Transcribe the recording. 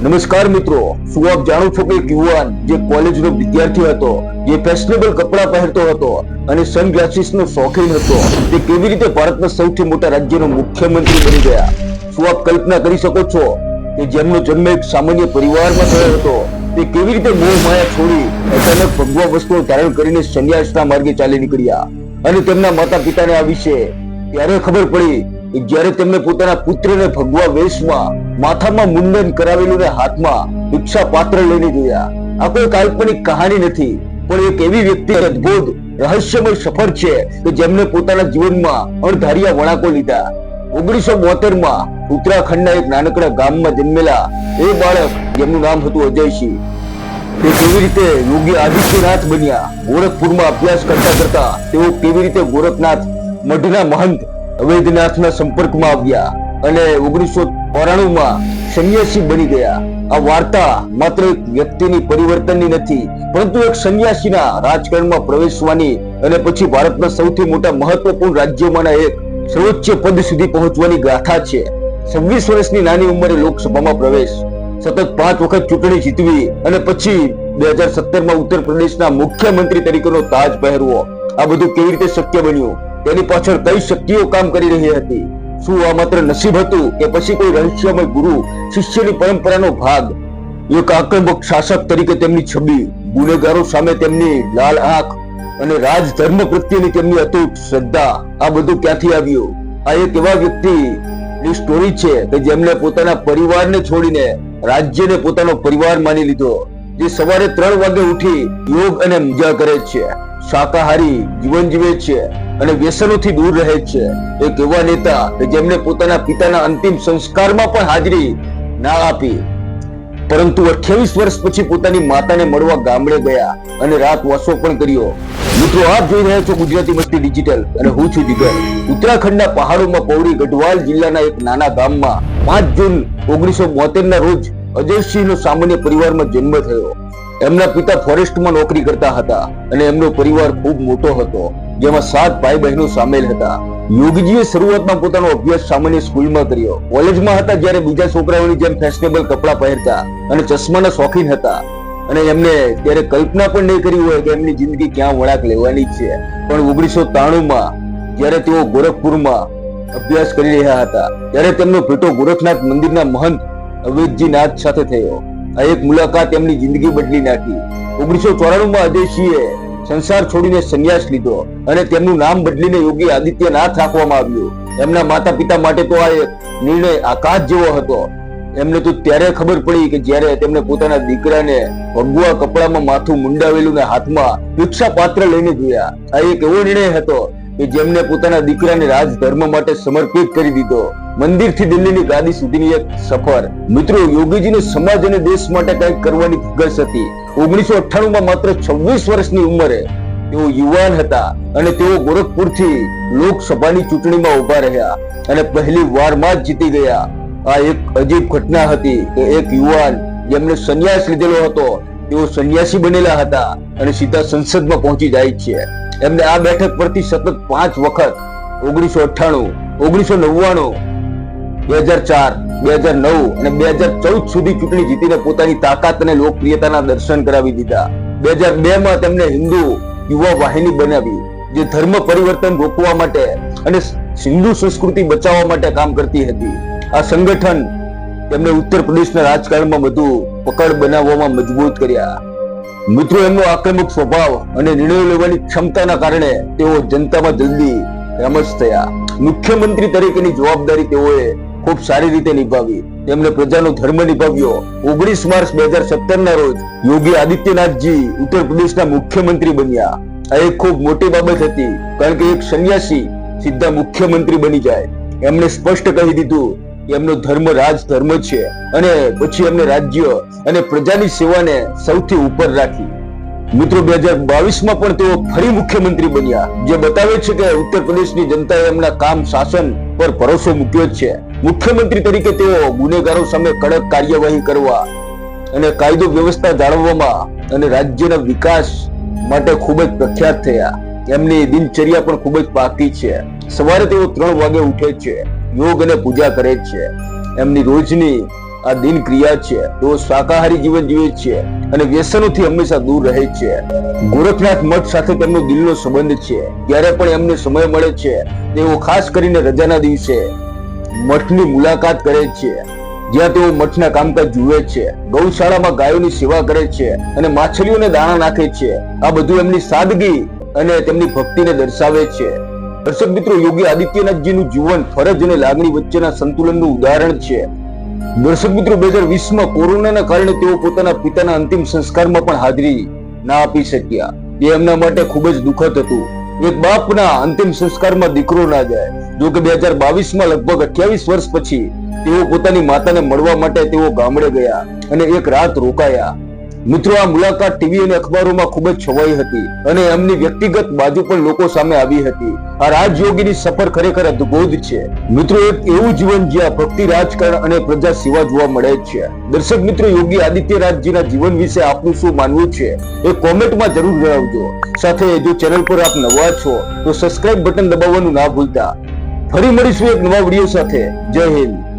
નમસ્કાર મિત્રો, શું આપ જાણો છો કે યુવાન જે કોલેજનો વિદ્યાર્થી હતો, જે ફેશનેબલ કપડાં પહેરતો હતો અને સનગ્લાસીસનો શોખીન હતો, તે કેવી રીતે ભારતના સૌથી મોટા રાજ્યનો મુખ્યમંત્રી બની ગયા? શું આપ કલ્પના કરી શકો છો કે જેમનો જન્મ એક સામાન્ય પરિવારમાં થયો હતો, તે કેવી રીતે મોહ માયા છોડી અચાનક ભગવા વસ્તુઓ ધારણ કરીને સંન્યાસના માર્ગે ચાલી નીકળ્યા? અને તેમના માતા પિતાને આ વિશે ત્યારે ખબર પડી જ્યારે તેમણે પોતાના પુત્રને ભગવા વેશમાં, માથામાં મુંડન કરાવેલું ને હાથમાં ભિક્ષા પાત્ર લઈને જોયા આ કોઈ કાલ્પનિક કહાની નથી, પણ એક એવી વ્યક્તિ અદ્ભુત, રહસ્યમય સફર છે કે જેમને પોતાના જીવનમાં અણધારિયા વળાંકો લીધા. ઓગણીસો બોતેરમાં ઉત્તરાખંડના એક નાનકડા ગામમાં જન્મેલા એ બાળક જેમનું નામ હતું અજયસિંહ. તે કેવી રીતે યોગી આદિત્યનાથ બન્યા? ગોરખપુરમાં અભ્યાસ કરતા કરતા તેઓ કેવી રીતે ગોરખનાથ, મઢના મહંત અવૈધનાથના સંપર્કમાં આવ્યા અને ઓગણીસો માં સંન્યાસી બની ગયા. આ વાર્તા માત્ર એક વ્યક્તિની પરિવર્તનની નથી, પરંતુ એક સંન્યાસીના રાજકારણમાં પ્રવેશવાની અને પછી ભારતના સૌથી મોટા મહત્વપૂર્ણ રાજ્યોમાંના એક સર્વોચ્ચ પદ સુધી પહોંચવાની ગાથા છે. છવ્વીસ વર્ષની નાની ઉંમરે લોકસભામાં પ્રવેશ, સતત પાંચ વખત ચૂંટણી જીતવી અને પછી બે હજાર સત્તરમાં ઉત્તર પ્રદેશના મુખ્યમંત્રી તરીકેનો તાજ પહેરવો. આ બધું કેવી રીતે શક્ય બન્યું? તેની પાછળ કઈ શક્તિઓ કામ કરી રહી હતી? શું આ માત્ર નસીબ હતું કે પછી કોઈ રહસ્યમય ગુરુ શિષ્યની પરંપરાનો ભાગ? એક આક્રમક શાસક તરીકે તેમની છબી, ગુનેગારો સામે તેમની લાલ આંખ અને રાજધર્મ પ્રત્યેની તેમની અતૂટ શ્રદ્ધા, આ બધું ક્યાંથી આવ્યું? આ એક એવા વ્યક્તિ ની સ્ટોરી છે કે જેમને પોતાના પરિવારને છોડીને રાજ્યને પોતાનો પરિવાર માની લીધો, જે સવારે ત્રણ વાગે ઉઠી યોગ અને મજા કરે છે. શાકાહારી જીવન જીવે છે અને વ્યસનોથી દૂર રહે છે. એક એવા નેતા કે જેમણે પોતાના પિતાના અંતિમ સંસ્કારમાં પણ હાજરી ના આપી. પરંતુ 28 વર્ષ પછી પોતાની માતાને મળવા ગામડે ગયા અને રાત વાસો પણ કર્યો. મિત્રો, આપ જોઈ રહ્યા છો ગુજરાતી મસ્તી ડિજિટલ અને હું છું દિગર ઉત્તરાખંડના પહાડોમાં પૌડી ગઢવાલ જિલ્લાના એક નાના ગામમાં પાંચ જૂન ઓગણીસો બોતેર ના રોજ અજયસિંહનો સામાન્ય પરિવારમાં જન્મ થયો. એમના પિતા ફોરેસ્ટમાં નોકરી કરતા હતા અને એમનો પરિવાર ખૂબ મોટો હતો, જેમાં સાત ભાઈ બહેનો સામેલ હતા. યોગીજીએ શરૂઆતમાં પોતાનો અભ્યાસ સામાન્ય સ્કૂલમાં કર્યો. કોલેજમાં હતા જ્યારે બીજા છોકરાઓની જેમ ફેશનેબલ કપડાં પહેરતા અને ચશ્માના શોખીન હતા. અને એમને ત્યારે કલ્પના પણ નહીં કરી હોય કે એમની જિંદગી ક્યાં વળાંક લેવાની છે. પણ ઓગણીસો ત્રાણુંમાં જ્યારે તેઓ ગોરખપુરમાં અભ્યાસ કરી રહ્યા હતા, ત્યારે તેમનો ભેટો ગોરખનાથ મંદિરના મહંત અવેદજી નાથ સાથે થયો. આ એક મુલાકાત એમની જિંદગી બદલી નાખી. ઓગણીસો ચોરાણું માં અજયસિંહે સંસાર છોડીને સંન્યાસ લીધો અને તેમનું નામ બદલીને યોગી આદિત્યનાથ રાખવામાં આવ્યું. એમના માતા પિતા માટે તો આ એક નિર્ણય આકાશ જેવો હતો. એમને તો ત્યારે ખબર પડી કે જ્યારે તેમને પોતાના દીકરાને ભગવા કપડામાં માથું મુંડાવેલું ને હાથમાં ભિક્ષા પાત્ર લઈને જોયા. આ એક એવો નિર્ણય હતો કે જેમને પોતાના દીકરાને રાજધર્મ માટે સમર્પિત કરી દીધો. મંદિરથી દિલ્હીની ગાદી સુધીની એક સફર. મિત્રો, યોગીજીને સમાજ અને દેશ માટે કંઈક કરવાની ધગશ હતી. ઓગણીસો અઠ્ઠાણું માં માત્ર છવ્વીસ વર્ષની ઉંમરે તેઓ યુવાન હતા અને તેઓ ગોરખપુરથી લોકસભાની ચૂંટણીમાં ઊભા રહ્યા અને પહેલી વારમાં જ જીતી ગયા. આ એક અજીબ ઘટના હતી કે એક યુવાન જેમને સંન્યાસ લીધેલો હતો, તેઓ સંન્યાસી બનેલા હતા અને સીધા સંસદમાં પહોંચી જાય છે. એમને આ બેઠક પરથી સતત પાંચ વખત ઓગણીસો અઠ્ઠાણું, ઓગણીસો નવ્વાણું, બે હજાર ચાર, બે હજાર નવ અને બે હજાર ચૌદ સુધી ચૂંટણી જીતીને પોતાની તાકાત અને લોકપ્રિયતાના દર્શન કરાવી દીધા. બે હજાર બે માં તેમને હિન્દુ યુવા વાહિની બનાવી, જે ધર્મ પરિવર્તન રોકવા માટે અને હિન્દુ સંસ્કૃતિ બચાવવા માટે કામ કરતી હતી. આ સંગઠન તેમને ઉત્તર પ્રદેશના રાજકારણમાં વધુ પકડ બનાવવામાં મજબૂત કર્યા. મિત્રો, એમનો આક્રમક સ્વભાવ અને નિર્ણયો લેવાની ક્ષમતાના કારણે તેઓ જનતામાં જલ્દી રમજ થયા. મુખ્યમંત્રી તરીકેની જવાબદારી તેઓએ ખૂબ સારી રીતે નિભાવી. તેમણે પ્રજાનો ધર્મ નિભાવ્યો. ઓગણીસ માર્ચ બે હજાર સત્તર ના રોજ યોગી આદિત્યનાથજી ઉત્તર પ્રદેશના મુખ્યમંત્રી બન્યા. આ એક ખૂબ મોટી બાબત હતી, કારણ કે એક સંન્યાસી સીધા મુખ્યમંત્રી બની જાય. એમણે સ્પષ્ટ કહી દીધું એમનો ધર્મ રાજ ધર્મ છે. અને પછી એમને રાજ્ય અને પ્રજાની સેવાને સૌથી ઉપર રાખી. મિત્રો, બે હજાર બાવીસમાં પણ તેઓ ફરી મુખ્યમંત્રી બન્યા. જે બતાવે છે કે ઉત્તર પ્રદેશની જનતાએ એમના કામ શાસન પર ભરોસો મૂક્યો છે. મુખ્યમંત્રી તરીકે તેઓ ગુનેગારો સામે કડક કાર્યવાહી કરવા અને કાયદો વ્યવસ્થા જાળવવામાં અને રાજ્યના વિકાસ માટે ખૂબ જ પ્રખ્યાત થયા. એમની દિનચર્યા પણ ખૂબ જ પાકી છે. સવારે તેઓ ત્રણ વાગે ઉઠે છે. યોગ અને પૂજા કરે છે. એમની રોજની આ દિનક્રિયા છે. તેઓ શાકાહારી જીવન જીવે છે અને વ્યસનોથી હંમેશા દૂર રહે છે. ગોરખનાથ મઠ સાથે તેમનો દિલનો સંબંધ છે. જ્યારે પણ એમને સમય મળે છે, તેઓ ખાસ કરીને રજાના દિવસે મઠની મુલાકાત કરે છે. જ્યાં તેઓ મઠના કામકાજ જુએ છે, ગૌશાળામાં ગાયોની સેવા કરે છે અને માછલીઓને દાણા નાખે છે. આ બધું એમની સાદગી અને તેમની ભક્તિને દર્શાવે છે. દર્શક મિત્રો યોગી આદિત્યનાથજીનું જીવન ફરજ અને લાગણી વચ્ચેના સંતુલનનું ઉદાહરણ છે. દર્શક મિત્રો, બે હજાર વીસમાં કોરોનાના કારણે તેઓ પોતાના પિતાના અંતિમ સંસ્કારમાં પણ હાજરી ના આપી શક્યા. એ એમના માટે ખૂબ જ દુઃખદ હતું. એક બાપના અંતિમ સંસ્કારમાં દીકરો ના જાય. જો કે બે હજાર બાવીસમાં લગભગ અઠ્યાવીસ વર્ષ પછી તેઓ પોતાની માતાને મળવા માટે તેઓ ગામડે ગયા અને એક રાત રોકાયા. મિત્રો, આ મુલાકાત ટીવી અને અખબારોમાં ખૂબ જ છવાઈ હતી અને એમની વ્યક્તિગત બાજુ પણ લોકો સામે આવી હતી. આ રાજયોગીની સફર ખરેખર અદ્ભુત છે. મિત્રો, એક એવું જીવન જ્યાં ભક્તિ, રાજકારણ અને પ્રજા સેવા જોવા મળે છે. દર્શક મિત્રો, યોગી આદિત્યનાથજીના જીવન વિશે આપનું શું માનવું છે? એ કોમેન્ટમાં જરૂર જણાવજો. સાથે જો ચેનલ પર આપ નવા છો, તો સબસ્ક્રાઇબ બટન દબાવવાનું ના ભૂલતા. ફરી મળીશું એક નવા વીડિયો સાથે. જય હિન્દ.